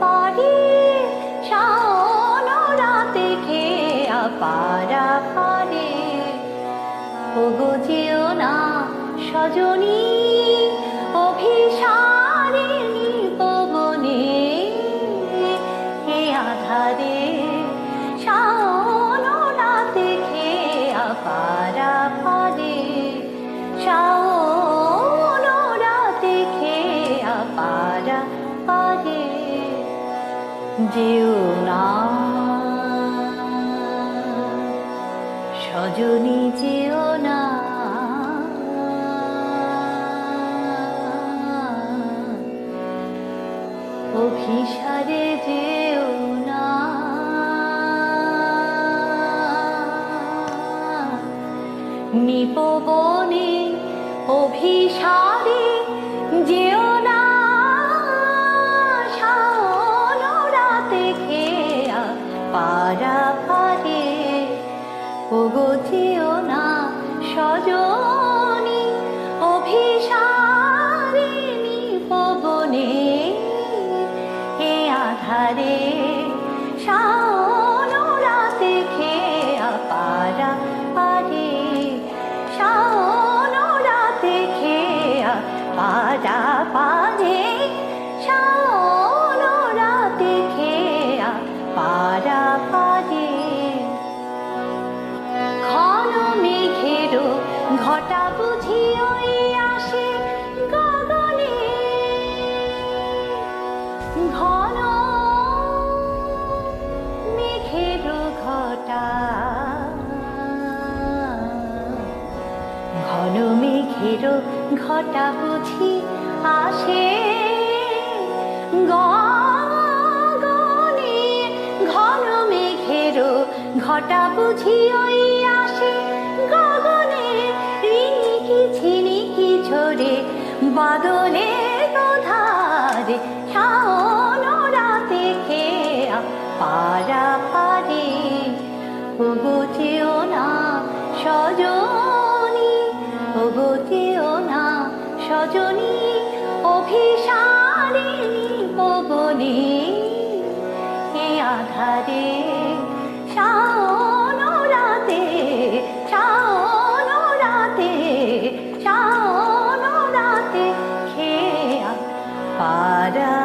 পারি শাওন রাতে খেয়া পারা পারে। ওগো যেও না সজনী অভিসারিণী এ আধারে পারা পারে। শাওন যেও না। সজনী যেও না। অভিসারে যেও না। নিপবনে অভিসারে পারা পারে ওগো না সজনী অভিসারিণী পবনে। এ আধারে শাওন রাতে পারা খেয়া ঘন মেঘেরও ঘটা ঘটা বুঝি আসে ঘন মেঘেরও ঘটা বুঝি ওই বাদলে ধারে শাওন রাতে খেয়া পারা পারে ওগো যেও না সজনী, ওগো যেও না সজনী। অভিসারিণী পবনে এ আধারে। পারা